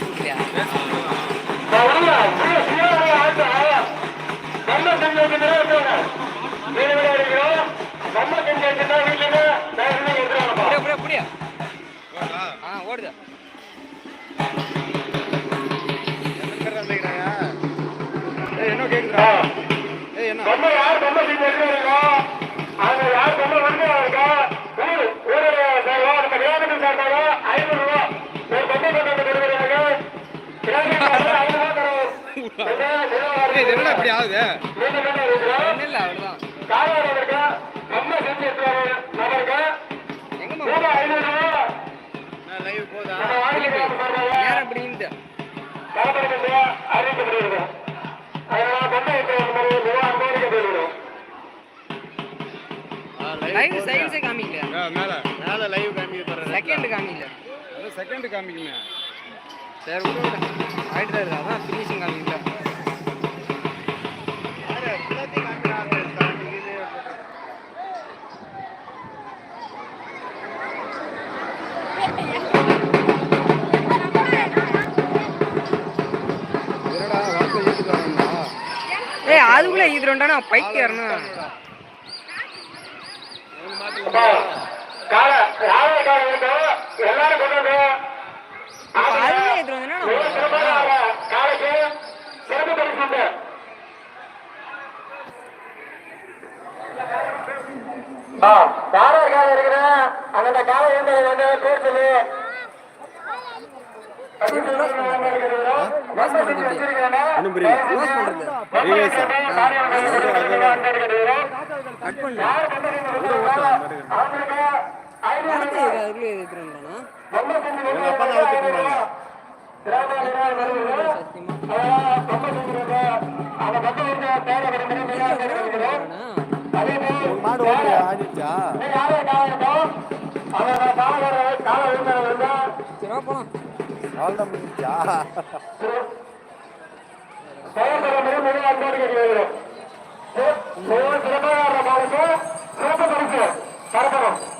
ஆரோக்கிய நம்ம செஞ்சு வீட்டுல பொம்மை யார் பொம்மை செஞ்சு வச்சிருக்கோ அவங்க யார் பொம்மை வந்து இருக்கோ ஊர் ஊருடைய சார்பா நம்ம கிராமத்தில் சார்பாக ஐநூறு ரூபா. ஒரு பொம்மை கொண்டு வந்து கொடுக்குறாங்க என்னடா ஆகுது? செஞ்சு ஐநூறு ரூபா. லைவ் போதா? நம்ம வாங்கி சார்பாக நேரம் செகண்ட் காமிக்கல. அது செகண்ட் காமிக்குமே. சரி விடு விடு ஆயிட்டு தான் அதான் ஃபினிஷிங் காமிக்கல ஏய் அதுக்குள்ள இது ரெண்டானா பைக் ஏறணும். காலை யாரோட காலை இருக்கோ எல்லாரும் கொண்டு வந்து சிறப்பு பரிசு உண்டு. காலை இருக்கிற அந்த காலை இருந்தது வந்து பேர் சொல்லி. அடுத்து அதுக்குள்ளே ரெண்டானா எங்க அப்பா அவுத்துட்டு இருந்தாங்க மாடு ஓடி ஆடிச்சா சரி போலாம் அவ்வளோதான் முடிஞ்சா கால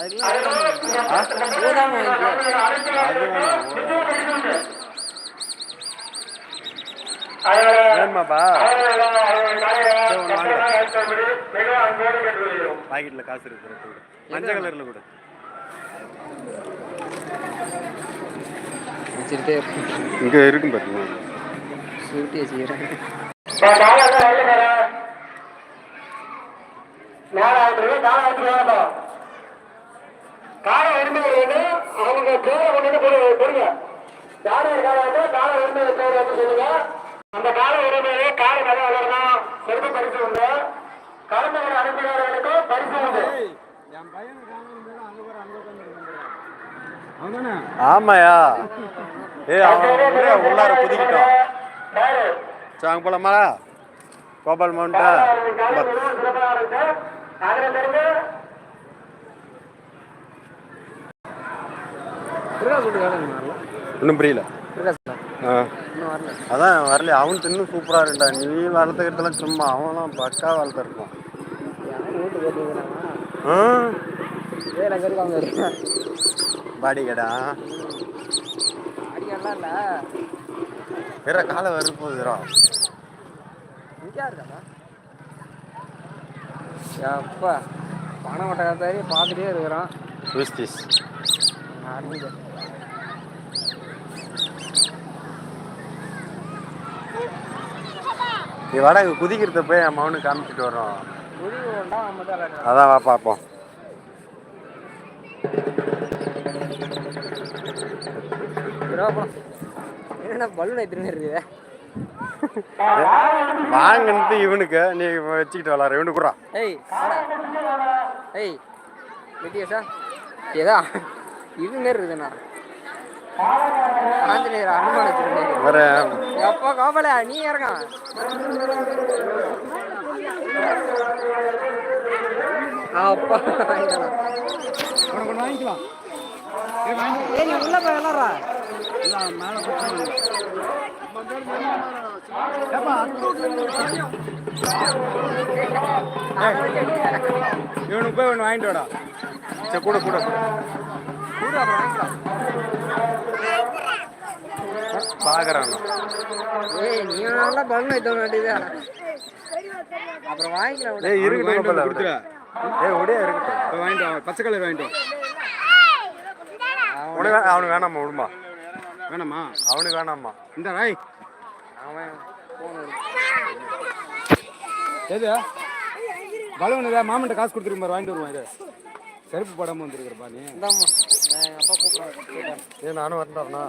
அதுக்கெல்லாம் வேணுமாப்பா? பாக்கெட்ல காசு இருக்கு கொடு. மஞ்சள் கலர்ல கொடு. வச்சுட்டு இங்க இருக்கும் பாத்தீங்க சுருட்டி வச்சுக்கிறேன் கால உரிமை வந்து அவங்க பேரை கொண்டு கொடுங்க. யாரு கால கால உரிமை பேர் வந்து சொல்லுங்க. அந்த கால உரிமையிலே கால நல்லா வளரணும். சிறப்பு பரிசு உண்டு. கலந்தவரை அனுப்பினவர்களுக்கும் பரிசு உண்டு. ஆமாயா. ஏய் அவன் உள்ளே உள்ளார சரி அங்கே போலாமா? கோபால் சிறப்பாக இன்னும் புரியல. பிரகாஷ் ஆ. இன்னும் வரல. அதான் வரல அவன் இன்னும் சூப்பராக இருக்குடா. நீ வளர்த்துக்கிறதுலாம் சும்மா. அவன்லாம் பக்கா வளர்த்துருப்பான். பாடி கடா வேற காலை வரப்போகுதுரா அப்பா பணம் மட்டக்காரி பார்த்துட்டே இருக்கிறான். நீ வட குதிக்கிறத போய் என் மகனுக்கு காமிச்சிட்டு விளையாடுறோம். அதான் வா பார்ப்போம். என்னடா பலூன் எடுத்துன்னு இருக்குது வாங்கினது இவனுக்கு நீ வச்சுக்கிட்டு விளாட்ற இவனுக்கு கூட ஏய். ஏய் வெட்டியாசா ஏதா இது மாரி இருக்குதுண்ணா ஆஞ்சநேயர் அனுமான வச்சிருக்கேன் வேற எப்பா கோபால நீ இறங்க. அப்பா உனக்கு வாங்கிக்கலாம் ஏய் நீ உள்ள போய் விளாட்றா இவனுக்கு போய் ஒன்று வாங்கிட்டு வாடா. சரி கூட கூட. பார்க்குறான் ஏய் நீ நல்லா எடுத்து வேண்டியதா அப்புறம் வாங்கிக்கலாம். ஏய் வாங்கிட்டு வந்து போல கொடுத்துரு. ஏய் ஒடியா போய் வாங்கிட்டு வா பச்சை கலர் வாங்கிட்டு உனக்கு அவனுக்கு வேணாம்மா விடுமா. வேணாமா? அவனுக்கு வேணாம்மா. இந்த ராய் அவன் எது? இதை மாமன்ட்ட காசு கொடுத்துருக்கு பாரு வாங்கிட்டு வருவான் இது. செருப்பு போடாமல் வந்துருக்குறப்பா நீ. இந்தாம்மா நான்